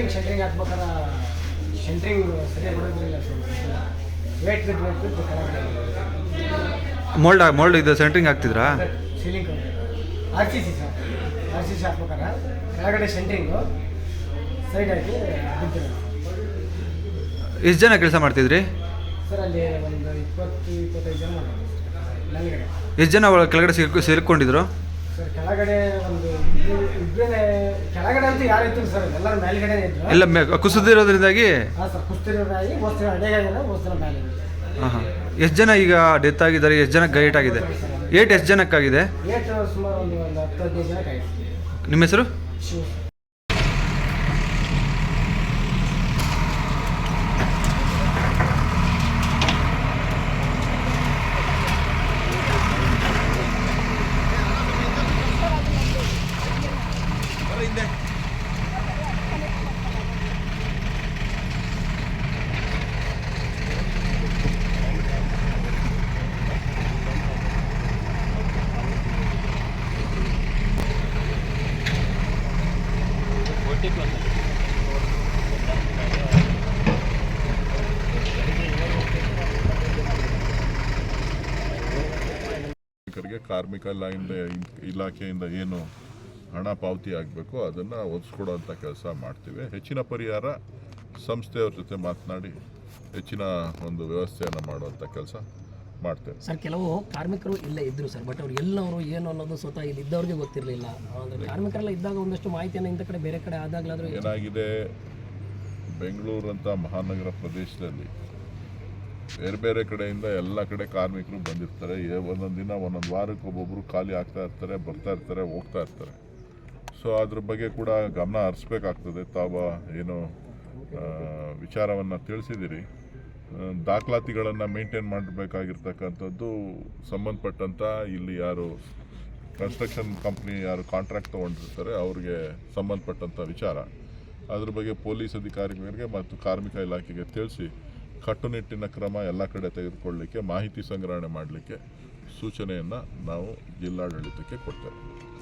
ಹಾಕ್ಬೇಕಾರೆ centring ಸರಿಯಾಗಿ ಬರೋದಿಲ್ಲ wait ಬಿಟ್ಟು ವೇಟ್ ಬಿಟ್ಟು ಕರೆಕ್ಟ್ ಮೋಲ್ಡ್ ಮೋಲ್ಡ್ ಇದು centring ಹಾಕ್ತಿದ್ರಾ? Ceiling R C C sir R C C ಹಾಕ್ಬೇಕಾರೆ ಕೆಳಗಡೆ ಸೆಂಟ್ರಿಂಗು ಸೈಡ್ ಹಾಕಿ ಬಿದ್ದಿರೋದು. ಎಷ್ಟು ಜನ ಕೆಲಸ ಮಾಡ್ತಿದ್ರಿ? ಸರ್ ಅಲ್ಲಿ ಒಂದು ಇಪ್ಪತ್ತು ಇಪ್ಪತ್ತೈದು ಜನ ಮಾಡ್ತಾರೆ ಎಷ್ಟು ಜನ ಕೆಳಗಡೆ ಸೇರ್ಕೊ ಸೇರ್ಕೊಂಡಿದ್ರು? ಸರ್ ಕೆಳಗಡೆ ಒಂದು ಇಬ್ರು- ಕೆಳಗಡೆ ಅಂತೂ ಯಾರು ಇತ್ತು ಸರ್ ಎಲ್ಲರೂ ಮೇಲ್ಗಡೆ ಇದ್ರು. ಎಲ್ಲ ಮೇ ಕುಸಿದಿರೋದ್ರಿಂದಾಗಿ ಹಾಂ ಸರ್ ಕುಸ್ತಿರೋದಾಗಿ ಮೋಸ್ತಿನ ಅಡೆಗಾಗಿಲ್ಲ ಮೋಸ್ತಿನ ಮೇಲೆ ಹಾಂ ಹಾಂ ಎಷ್ಟು ಜನ ಈಗ ಡೆತ್ ಆಗಿದ್ದಾರೆ? ಎಷ್ಟು ಜನ ಗೈಟ್ ಆಗಿದೆ? ಏಟ್ ಎಷ್ಟು ಜನಕ್ಕಾಗಿದೆ? ಏಟ್ ಸುಮಾರು ಒಂದು ಒಂದು ಹತ್ತು ಹದಿನೈದು ಜನಕ್ಕೆ ಆಯ್ತು ನಿಮ್ಮ ಹೆಸರು? ಶಿವ ಕಾರ್ಮಿಕ ಇಲಾಖೆಯಿಂದ ಇಲಾಖೆಯಿಂದ ಏನು ಹಣ ಪಾವತಿ ಆಗಬೇಕು ಅದನ್ನು ಒದಗಿಸ್ಕೊಡೋಂಥ ಕೆಲಸ ಮಾಡ್ತೀವಿ. ಹೆಚ್ಚಿನ ಪರಿಹಾರ ಸಂಸ್ಥೆಯವ್ರ ಜೊತೆ ಮಾತನಾಡಿ ಹೆಚ್ಚಿನ ಒಂದು ವ್ಯವಸ್ಥೆಯನ್ನು ಮಾಡುವಂಥ ಕೆಲಸ ಮಾಡ್ತೇವೆ. ಸರ್ ಕೆಲವು ಕಾರ್ಮಿಕರು ಇಲ್ಲೇ ಇದ್ದರು ಸರ್ ಬಟ್ ಅವ್ರು ಎಲ್ಲವರು ಏನು ಅನ್ನೋದು ಸ್ವತಃ ಇಲ್ಲಿ ಇದ್ದವ್ರಿಗೆ ಗೊತ್ತಿರಲಿಲ್ಲ. ಕಾರ್ಮಿಕರೆಲ್ಲ ಇದ್ದಾಗ ಒಂದಷ್ಟು ಮಾಹಿತಿಯನ್ನು ಇಂಥ ಕಡೆ ಬೇರೆ ಕಡೆ ಆದಾಗಲಾದರೂ ಏನಾಗಿದೆ? ಬೆಂಗಳೂರಂಥ ಮಹಾನಗರ ಪ್ರದೇಶದಲ್ಲಿ ಬೇರೆ ಬೇರೆ ಕಡೆಯಿಂದ ಎಲ್ಲ ಕಡೆ ಕಾರ್ಮಿಕರು ಬಂದಿರ್ತಾರೆ. ಒಂದೊಂದು ದಿನ, ಒಂದೊಂದು ವಾರಕ್ಕೆ ಒಬ್ಬೊಬ್ಬರು ಖಾಲಿ ಆಗ್ತಾ ಇರ್ತಾರೆ, ಬರ್ತಾ ಇರ್ತಾರೆ, ಹೋಗ್ತಾ ಇರ್ತಾರೆ. ಸೊ ಅದ್ರ ಬಗ್ಗೆ ಕೂಡ ಗಮನ ಹರಿಸ್ಬೇಕಾಗ್ತದೆ. ತಾವ ಏನು ವಿಚಾರವನ್ನು ತಿಳಿಸಿದ್ದೀರಿ ದಾಖಲಾತಿಗಳನ್ನು ಮೇಂಟೈನ್ ಮಾಡಬೇಕಾಗಿರ್ತಕ್ಕಂಥದ್ದು ಸಂಬಂಧಪಟ್ಟಂಥ ಇಲ್ಲಿ ಯಾರು ಕನ್ಸ್ಟ್ರಕ್ಷನ್ ಕಂಪ್ನಿ ಯಾರು ಕಾಂಟ್ರಾಕ್ಟ್ ತೊಗೊಂಡಿರ್ತಾರೆ, ಅವ್ರಿಗೆ ಸಂಬಂಧಪಟ್ಟಂಥ ವಿಚಾರ. ಅದ್ರ ಬಗ್ಗೆ ಪೊಲೀಸ್ ಅಧಿಕಾರಿಗಳಿಗೆ ಮತ್ತು ಕಾರ್ಮಿಕ ಇಲಾಖೆಗೆ ತಿಳಿಸಿ ಕಟ್ಟುನಿಟ್ಟಿನ ಕ್ರಮ ಎಲ್ಲ ಕಡೆ ತೆಗೆದುಕೊಳ್ಳಲಿಕ್ಕೆ ಮಾಹಿತಿ ಸಂಗ್ರಹಣೆ ಮಾಡಲಿಕ್ಕೆ ಸೂಚನೆಯನ್ನು ನಾವು ಜಿಲ್ಲಾಡಳಿತಕ್ಕೆ ಕೊಡ್ತೇವೆ.